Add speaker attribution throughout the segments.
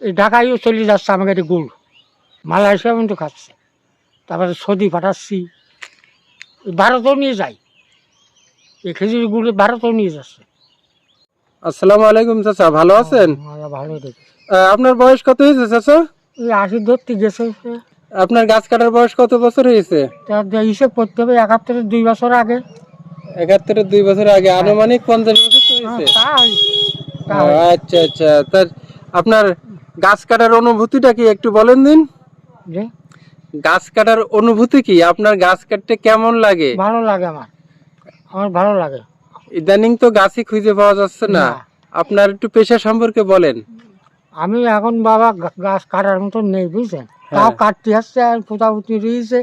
Speaker 1: এই ঢাকায়ও চলে যাচ্ছে আমাকে এটি গুড় মালয়েশিয়া পর্যন্ত খাচ্ছে। তারপরে সৌদি পাঠাচ্ছি। এই ভারতেও নিয়ে যাই। এই খেজুরি গুড়ে ভারতেও নিয়ে যাচ্ছে।
Speaker 2: আসসালামু আলাইকুম চাচা ভালো আছেন?
Speaker 1: ভালো
Speaker 2: আপনার বয়স কত হয়েছে চাচা?
Speaker 1: ওই আশি ধরতে গেছে।
Speaker 2: আপনার গাছ কাটার বয়স কত বছর হয়েছে?
Speaker 1: হিসেব করতে হবে একাত্তরের দুই বছর আগে।
Speaker 2: একাত্তরের দুই বছর আগে আনুমানিক পঞ্চাশ বছর
Speaker 1: হ্যাঁ,
Speaker 2: হয়েছে। আচ্ছা আচ্ছা। তার আপনার গাছ কাটার অনুভূতিটা কি একটু বলেন দিন। গাছ কাটার অনুভূতি কি? আপনার গাছ কাটতে কেমন লাগে?
Speaker 1: ভালো লাগে আমার। আমার ভালো লাগে।
Speaker 2: ইদানিং তো গাছই খুঁজে পাওয়া যাচ্ছে না। আপনার একটু পেশা সম্পর্কে বলেন।
Speaker 1: আমি এখন বাবা গাছ কাটার মতো নেই বুঝছেন? তাও
Speaker 2: হ্যাঁ।
Speaker 1: কাটতে আসছে আর পোতাপুতি রয়েছে।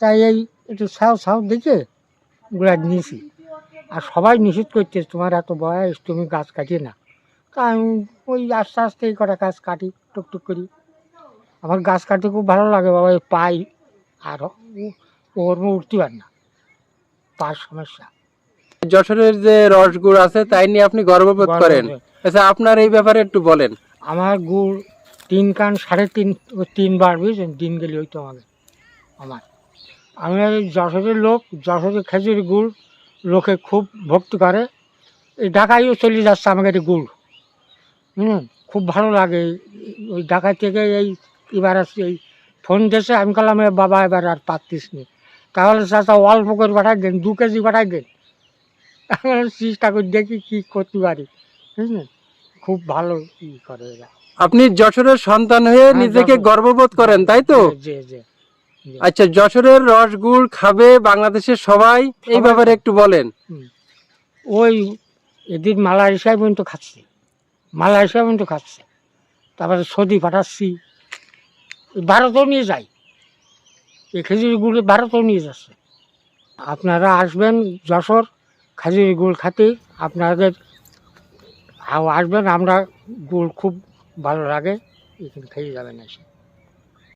Speaker 1: তাই এই একটু সাউ সাউ দেখে গুলা নিয়েছি। আর সবাই নিষেধ করছে তোমার এত বয়স তুমি গাছ কাটিয়ে না। তা আমি ওই আস্তে আস্তে এই কটা গাছ কাটি টুকটুক করি। আমার গাছ কাটতে খুব ভালো লাগে বাবা এই পাই। আর ওর উঠতে পার না। পার সমস্যা।
Speaker 2: যশোরের যে রসগুড় আছে তাই নিয়ে আপনি গর্ববোধ করেন? আচ্ছা আপনার এই ব্যাপারে একটু বলেন।
Speaker 1: আমার গুড় তিন কান সাড়ে তিন তিনবার বুঝছেন দিন গেলে হইতো আমাকে আমার। আমি যশোরের লোক যশোরের খেজুরি গুড় লোকে খুব ভক্তি করে। এই ঢাকায়ও চলে যাচ্ছে আমাকে গুড়। হুম খুব ভালো লাগে। ওই ঢাকা থেকে এই এবার আসছে এই ফোন দিয়েছে আমি "এ বাবা এবার আর পারতিস নি। তাহলে চাচা অল্প করে পাঠাই দেন দু কেজি পাঠাই দেন। চেষ্টা করে দেখি কী করতে পারি বুঝলেন খুব ভালো ই করে এরা।
Speaker 2: আপনি যশোরের সন্তান হয়ে
Speaker 1: হ্যাঁ,
Speaker 2: নিজেকে গর্ববোধ করেন তাই তো?
Speaker 1: জি জি জি।
Speaker 2: আচ্ছা যশোরের রসগুড় খাবে বাংলাদেশের সবাই এই ব্যাপারে একটু বলেন।
Speaker 1: ওই এদিন মালয়েশিয়ায় পর্যন্ত খাচ্ছে। মালয়েশিয়া পর্যন্ত খাচ্ছে। তারপরে সৌদি পাঠাচ্ছি। ভারতেও নিয়ে যাই। এই খেজুরি গুড় ভারতেও নিয়ে যাচ্ছে। আপনারা আসবেন যশোর খেজুরি গুড় খাতে। আপনাদের আসবেন, আমরা গুড় খুব ভালো লাগে। এখানে খেয়ে যাবেন এসে।